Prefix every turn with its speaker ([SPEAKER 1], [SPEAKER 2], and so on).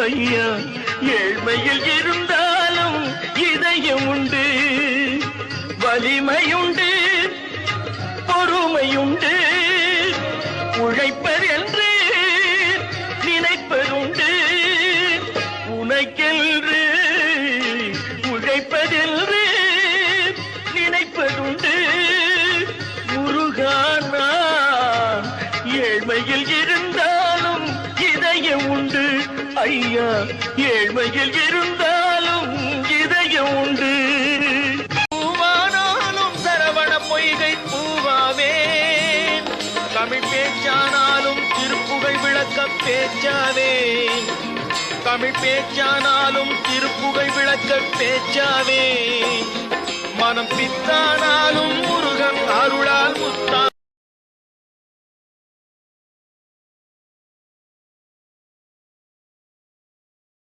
[SPEAKER 1] ஐயா ஏழ்மையில் இருந்தாலும் இதயம் உண்டு வலிமையுண்டு பொறுமையுண்டு உழைப்பர் என்று நினைப்பதுண்டு. உனக்கென்று உழைப்பதென்று நினைப்பதுண்டு. முருகானா ஏழ்மையில் இருந்தால் இதயம் உண்டு. ஐயா ஏழ்மையில் இருந்தாலும் இதயம் உண்டு. பூவானாலும் சரவண பொய்கை பூவாவே. தமிழ் பேச்சானாலும் திருப்புகை விளக்க பேச்சாவே. தமிழ் பேச்சானாலும் திருப்புகை விளக்க பேச்சாவே. மனம் பித்தானாலும்